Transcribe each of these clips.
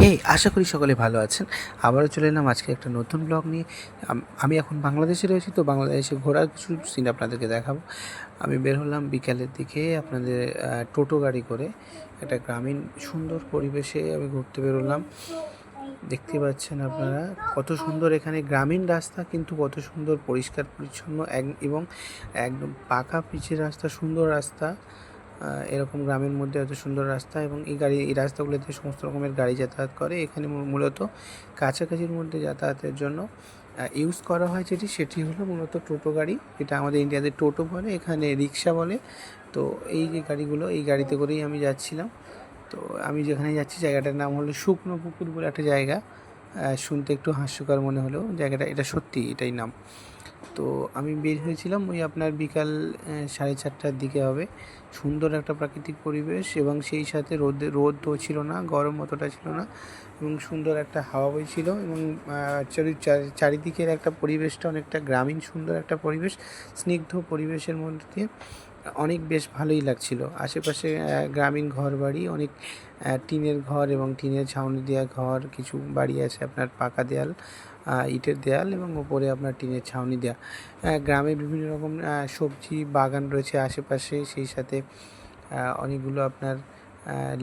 হে আশা করি সকলে ভালো আছেন। আবারও চলে এলাম আজকে একটা নতুন ব্লগ নিয়ে। আমি এখন বাংলাদেশে রয়েছি, তো বাংলাদেশে ঘোরার কিছু সিন আপনাদেরকে দেখাবো। আমি বের হলাম বিকালের দিকে আপনাদের টোটো গাড়ি করে একটা গ্রামীণ সুন্দর পরিবেশে আমি ঘুরতে বেরোলাম। দেখতে পাচ্ছেন আপনারা কত সুন্দর এখানে গ্রামীণ রাস্তা, কিন্তু কত সুন্দর পরিষ্কার পরিচ্ছন্ন, এক- এবং একদম পাকা পিচের রাস্তা, সুন্দর রাস্তা। এরকম গ্রামের মধ্যে এত সুন্দর রাস্তা এবং এই গাড়ি, এই রাস্তাগুলোতে সমস্ত রকমের গাড়ি যাতায়াত করে। এখানে মূলত কাছাকাছির মধ্যে যাতায়াতের জন্য ইউজ করা হয় যেটি, সেটি হলো মূলত টোটো গাড়ি। এটা আমাদের ইন্ডিয়াতে টোটো বলে, এখানে রিক্সা বলে। তো এই যে গাড়িগুলো, এই গাড়িতে করেই আমি যাচ্ছিলাম। তো আমি যেখানে যাচ্ছি, জায়গাটার নাম হলো শুকনো পুকুর বলে একটা জায়গা। শুনতে একটু হাস্যকর মনে হলেও জায়গাটা, এটা সত্যি এটাই নাম। তো আমি বের হয়েছিলাম, ওই আপনার বিকাল সাড়ে চারটার দিকে হবে। সুন্দর একটা প্রাকৃতিক পরিবেশ এবং সেই সাথে রোদ রোদও ছিল না, গরম অতটা ছিল না এবং সুন্দর একটা হাওয়া বইছিল এবং চারিদিকের একটা পরিবেশটা অনেকটা গ্রামীণ সুন্দর একটা পরিবেশ, স্নিগ্ধ পরিবেশের মধ্যে দিয়ে। অনেক বেশ ভালোই লাগছিল। আশেপাশে গ্রামীণ ঘর বাড়ি অনেক টিনের ঘর এবং টিনের ছাউনি দেওয়া ঘর কিছু বাড়ি আছে আপনার পাকা দেয়াল ইটের দেয়াল এবং ওপরে আপনার টিনের ছাউনি আহ, গ্রামে বিভিন্ন রকম সবজি বাগান রয়েছে আশেপাশে সেই সাথে অনেকগুলো আপনার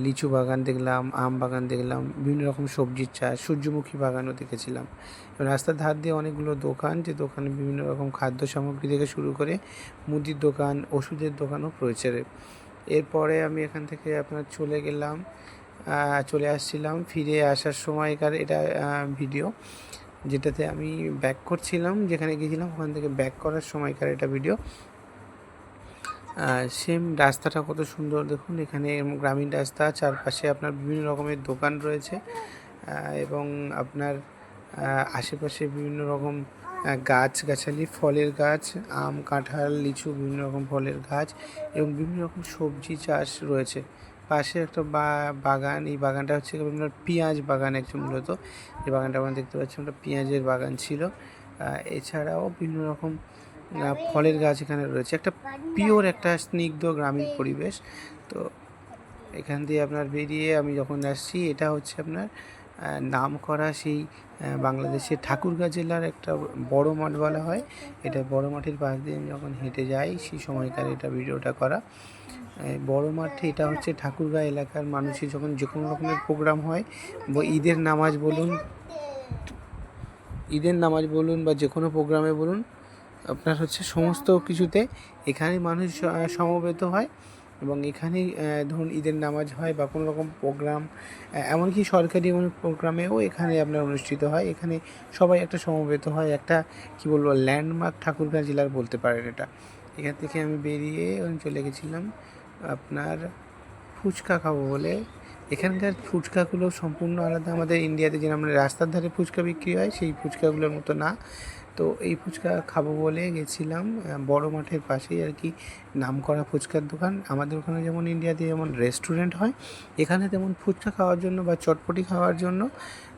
লিচু বাগান দেখলাম, আম বাগান দেখলাম, বিভিন্ন রকম সবজির চাষ, সূর্যমুখী বাগানও দেখেছিলাম। এবং রাস্তার ধার দিয়ে অনেকগুলো দোকান, যে দোকানে বিভিন্ন রকম খাদ্য সামগ্রী থেকে শুরু করে মুদির দোকান, ওষুধের দোকানও রয়েছে এরপরে আমি এখান থেকে আপনার চলে গেলাম চলে আসছিলাম ফিরে আসার সময়কার এটা ভিডিও, যেটাতে আমি ব্যাক করছিলাম, যেখানে গিয়েছিলাম, ওখান থেকে ব্যাক করার সময়কার এটা ভিডিও। সেম রাস্তাটা কত সুন্দর। দেখুন এখানে গ্রামীণ রাস্তা চারপাশে আপনার বিভিন্ন রকমের দোকান রয়েছে এবং আপনার আশেপাশে বিভিন্ন রকম আহ, গাছগাছালি ফলের গাছ আম কাঁঠাল লিচু বিভিন্ন রকম ফলের গাছ এবং বিভিন্ন রকম সবজি চাষ রয়েছে। পাশে একটা বা- বাগান এই বাগানটা হচ্ছে আপনার পেঁয়াজ বাগান একটু মূলত। এই বাগানটা আমরা দেখতে পাচ্ছি আমরা পেঁয়াজের বাগান ছিল। এছাড়াও বিভিন্ন রকম ফলের গাছ এখানে রয়েছে। একটা পিওর, একটা স্নিগ্ধ গ্রামীণ পরিবেশ। তো এখান দিয়ে আপনার বেরিয়ে আমি যখন আসছি, এটা হচ্ছে আপনার নাম করা সেই বাংলাদেশের ঠাকুরগাঁ জেলার একটা বড় মাঠ বলা হয়। এটা বড় মাঠের পাশ দিয়ে আমি যখন হেঁটে যাই, সেই সময়কার এটা ভিডিওটা করা। বড় মাঠে এটা হচ্ছে ঠাকুরগাঁ এলাকার মানুষের যখন যে কোনো রকমের প্রোগ্রাম হয়, বা ঈদের নামাজ বলুন, ঈদের নামাজ বলুন বা যে কোনো প্রোগ্রামে বলুন আপনার হচ্ছে সমস্ত কিছুতে এখানে মানুষ সমবেত হয় এবং এখানেই ধরুন ঈদের নামাজ হয় বা কোনো রকম প্রোগ্রাম এমনকি সরকারি প্রোগ্রামেও এখানে আপনার অনুষ্ঠিত হয়। এখানে সবাই একটা সমবেত হয়, একটা কি বলব ল্যান্ডমার্ক ঠাকুরগাঁ জেলার বলতে পারেন এটা। এখান থেকে আমি বেরিয়ে আমি চলে গেছিলাম আপনার ফুচকা খাব বলে। এখানকার ফুচকাগুলো সম্পূর্ণ আলাদা। আমাদের ইন্ডিয়াতে যেরকম রাস্তার ধারে ফুচকা বিক্রি হয়, সেই ফুচকাগুলোর মতো না। তো এই ফুচকা খাব বলে গেছিলাম বড় মাঠের পাশেই আর কি নাম করা ফুচকার দোকান। আমাদের ওখানে যেমন ইন্ডিয়াতে যেমন রেস্টুরেন্ট হয়, এখানে তেমন ফুচকা খাওয়ার জন্য বা চটপটি খাওয়ার জন্য,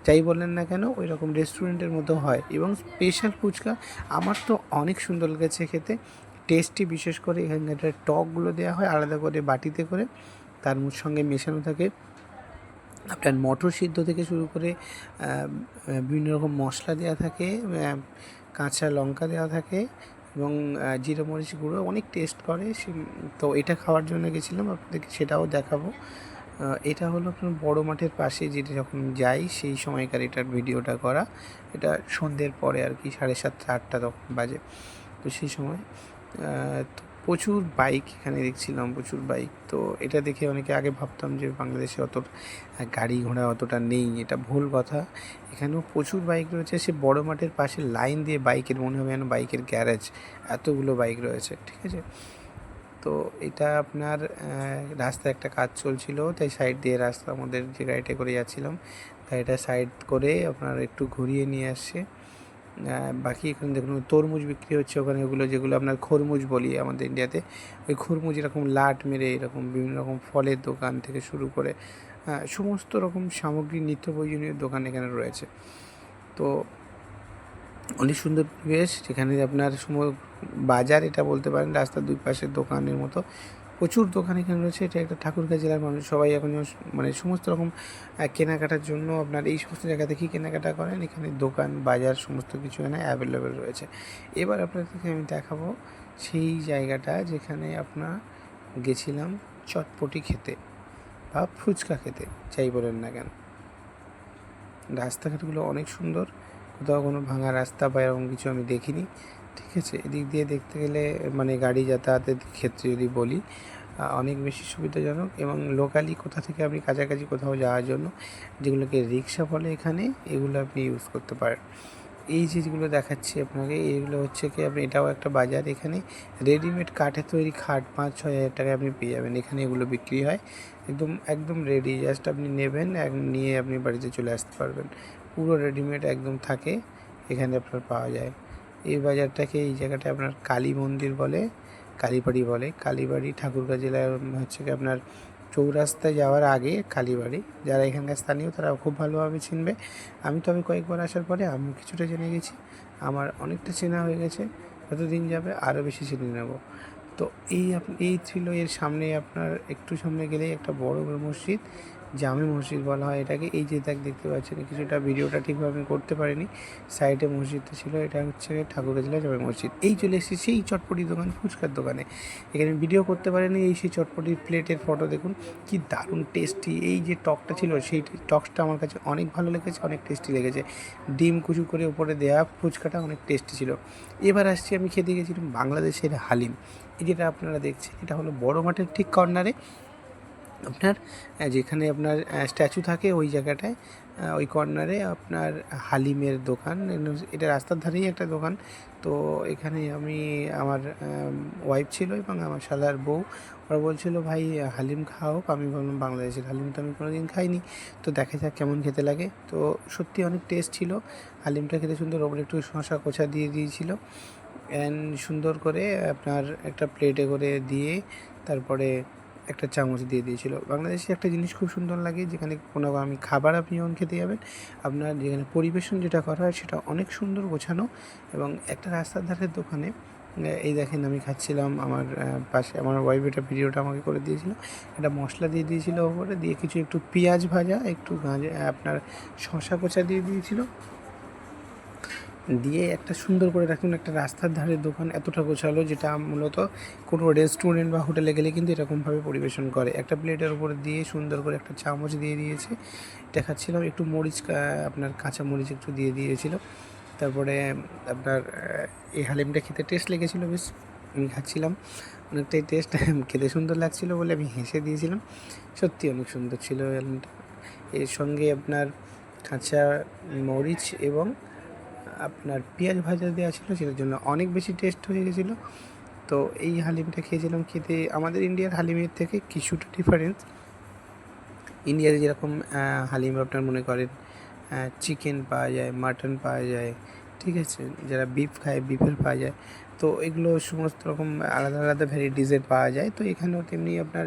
যাই বলেন না কেন ওই রকম রেস্টুরেন্টের মতো হয়। এবং স্পেশাল ফুচকা আমার তো অনেক সুন্দর লেগেছে খেতে। টেস্টি বিশেষ করে এখানকার টকগুলো দেওয়া হয় আলাদা করে বাটিতে করে, তার সঙ্গে মেশানো থাকে। আপনার মটর সিদ্ধ থেকে শুরু করে বিভিন্ন রকম মশলা দেওয়া থাকে কাঁচা লঙ্কা দেওয়া থাকে এবং জিরে মরিচ গুঁড়ো অনেক টেস্ট করে। তো এটা খাওয়ার জন্য গেছিলাম, আপনাদেরকে সেটাও দেখাবো। এটা হলো আপনার বড় মাঠের পাশে যেটা যখন যাই, সেই সময়কার এটার ভিডিওটা করা। এটা সন্ধ্যের পরে আর কি, সাড়ে সাতটা, আটটা তখন বাজে। তো সেই সময় তো প্রচুর বাইক এখানে দেখছিলাম, প্রচুর বাইক তো এটা দেখে অনেকে আগে ভাবতাম যে বাংলাদেশে অত গাড়ি ঘোড়া অতটা নেই, এটা ভুল কথা। এখানেও প্রচুর বাইক রয়েছে, সে বড় মাঠের পাশে লাইন দিয়ে বাইকের মনে হবে যেন বাইকের গ্যারেজ এতগুলো বাইক রয়েছে, ঠিক আছে? তো এটা আপনার রাস্তায় একটা কাজ চলছিল, তাই সাইড দিয়ে রাস্তা আমাদের যে গাড়িটা করে যাচ্ছিলাম, গাড়িটা সাইড করে আপনার একটু ঘুরিয়ে নিয়ে আসছে। বাকি এখানে দেখুন তরমুজ বিক্রি হচ্ছে ওখানে ওগুলো যেগুলো আপনার খরমুজ বলি আমাদের ইন্ডিয়াতে ওই খরমুজ এরকম লাট মেরে এরকম বিভিন্ন রকম ফলের দোকান থেকে শুরু করে আহ, সমস্ত রকম সামগ্রী নিত্য প্রয়োজনীয় দোকান এখানে রয়েছে। তো অনেক সুন্দর পরিবেশ যেখানে আপনার সময় বাজার এটা বলতে পারেন রাস্তার দুই পাশের দোকানের মতো। প্রচুর দোকান এখানে রয়েছে, এটা একটা ঠাকুরগাঁ জেলার মানুষ, সবাই এখন মানে সমস্ত রকম কেনাকাটার জন্য আপনার এই সমস্ত জায়গা থেকেই কেনাকাটা করেন? এখানে দোকান, বাজার, সমস্ত কিছু এখানে অ্যাভেলেবেল রয়েছে। এবার আপনাদেরকে আমি দেখাবো সেই জায়গাটা যেখানে আপনার গেছিলাম চটপটি খেতে বা ফুচকা খেতে, যাই বলেন না কেন। রাস্তাঘাটগুলো অনেক সুন্দর, কোথাও কোনো ভাঙা রাস্তা বা এরকম কিছু আমি দেখিনি। ঠিক আছে, এদিক দিয়ে দেখতে গেলে মানে গাড়ি যাতায়াতের ক্ষেত্রে যদি বলি অনেক বেশি সুবিধাজনক এবং লোকালি কোথা থেকে আপনি কাছাকাছি কোথাও যাওয়ার জন্য, যেগুলোকে রিক্সা বলে এখানে, এগুলো আপনি ইউজ করতে পারেন। এই যেগুলো দেখাচ্ছি আপনাকে এইগুলো হচ্ছে কি, আপনি, এটাও একটা বাজার, এখানে রেডিমেড কাঠের তৈরি খাট পাঁচ, ছয় হাজার টাকায় আপনি পেয়ে যাবেন, এখানে এগুলো বিক্রি হয়। একদম একদম রেডি জাস্ট আপনি নেবেন নিয়ে আপনি বাড়িতে চলে আসতে পারবেন। পুরো রেডিমেড একদম থাকে, এখানে আপনার পাওয়া যায়। এই বাজারটাকে এই জায়গাটা আপনার কালী মন্দির বলে, কালীবাড়ি বলে। কালীবাড়ি ঠাকুরগাঁ জেলার হচ্ছে কি আপনার চৌরাস্তায় যাওয়ার আগে কালীবাড়ি। যারা এখানকার স্থানীয় তারা খুব ভালোভাবে চিনবে। আমি তো আমি কয়েকবার আসার পরে আমি কিছুটা জেনে গেছি। আমার অনেকটা চেনা হয়ে গেছে। যতদিন যাবে আরও বেশি চিনে নেব। তো এই এই ছিল এর সামনে আপনার একটু সামনে গেলেই একটা বড় মসজিদ। জামে মসজিদ বলা হয়। এটাকে এই যে দেখ, দেখতে পাচ্ছেন কিছুটা ভিডিওটা ঠিকভাবে করতে পারিনি। সাইডে মসজিদটা ছিল, এটা হচ্ছে ঠাকুরগাঁ জেলার জামে মসজিদ। এই চলে এসেছি সেই চটপটি দোকান, ফুচকার দোকানে। এখানে ভিডিও করতে পারিনি, এই সেই চটপটির প্লেটের ফটো দেখুন। কি দারুণ টেস্টি এই যে টকটা ছিল, সেই টকটা আমার কাছে অনেক ভালো লেগেছে, অনেক টেস্টি লেগেছে। ডিম কুচু করে উপরে দেওয়া ফুচকাটা অনেক টেস্টি ছিল। এবার আসছি আমি খেতে গেছিলাম বাংলাদেশের হালিম। এই যেটা আপনারা দেখছেন, এটা হলো বড় মাঠের ঠিক কর্নারে। আপনার যেখানে আপনার স্ট্যাচু থাকে ওই জায়গাটায় ওই কর্নারে আপনার হালিমের দোকান। এটা রাস্তার ধারেই একটা দোকান। তো এখানে আমি, আমার ওয়াইফ ছিল এবং আমার শালার বউ। ওরা বলছিল, ভাই, হালিম খাও। আমি বললাম, বাংলাদেশের হালিম তো আমি কোনোদিন খাইনি। তো দেখা যাক কেমন খেতে লাগে। তো সত্যি অনেক টেস্ট ছিল। হালিমটা খেতে সুন্দর, ওপরে একটু শশা কোচা দিয়ে দিয়েছিল। অ্যান্ড সুন্দর করে আপনার একটা প্লেটে করে দিয়ে, তারপরে একটা চামচ দিয়ে দিয়েছিল। বাংলাদেশে একটা জিনিস খুব সুন্দর লাগে, যেখানে কোনো আমি খাবার আপনি যখন খেতে যাবেন, আপনার যেখানে পরিবেশন যেটা করা হয় সেটা অনেক সুন্দর গোছানো এবং একটা রাস্তার ধারের দোকানে এই দেখেন আমি খাচ্ছিলাম, আমার পাশে আমার ওয়াইফ এটা ভিডিওটা আমাকে করে দিয়েছিল। একটা মশলা দিয়ে দিয়েছিল ওপরে, দিয়ে কিছু একটু পেঁয়াজ ভাজা, একটু গাঁজা, আপনার শশা কোচা দিয়ে দিয়েছিল। দিয়ে একটা সুন্দর করে রাখুন একটা রাস্তার ধারে দোকান এতটা গোছালো যেটা মূলত কোনো রেস্টুরেন্ট বা হোটেলে গেলে কিন্তু এরকমভাবে পরিবেশন করে। একটা প্লেটের উপরে দিয়ে সুন্দর করে একটা চামচ দিয়ে দিয়েছে। দেখাচ্ছিলাম, একটু মরিচ আপনার কাঁচা মরিচ একটু দিয়ে দিয়েছিল। তারপরে আপনার এই হালিমটা খেতে টেস্ট লেগেছিলো বেশ। আমি খাচ্ছিলাম, অনেকটাই টেস্ট খেতে সুন্দর লাগছিল বলে আমি হেসে দিয়েছিলাম। সত্যি অনেক সুন্দর ছিল হালিমটা। এর সঙ্গে আপনার কাঁচা মরিচ এবং আপনার পেঁয়াজ ভাজা দেওয়া ছিল, সেটার জন্য অনেক বেশি টেস্ট হয়ে গেছিল। তো এই হালিমটা খেয়েছিলাম খেতে, আমাদের ইন্ডিয়ার হালিমের থেকে কিছুটা ডিফারেন্স ইন্ডিয়াতে যেরকম হালিম আপনার মনে করেন চিকেন পাওয়া যায় মাটন পাওয়া যায়, ঠিক আছে? যারা বিফ খায় বিফের পাওয়া যায়। তো এগুলো সমস্ত রকম আলাদা আলাদা ভ্যারাইটিসের পাওয়া যায়। তো এখানেও তেমনি আপনার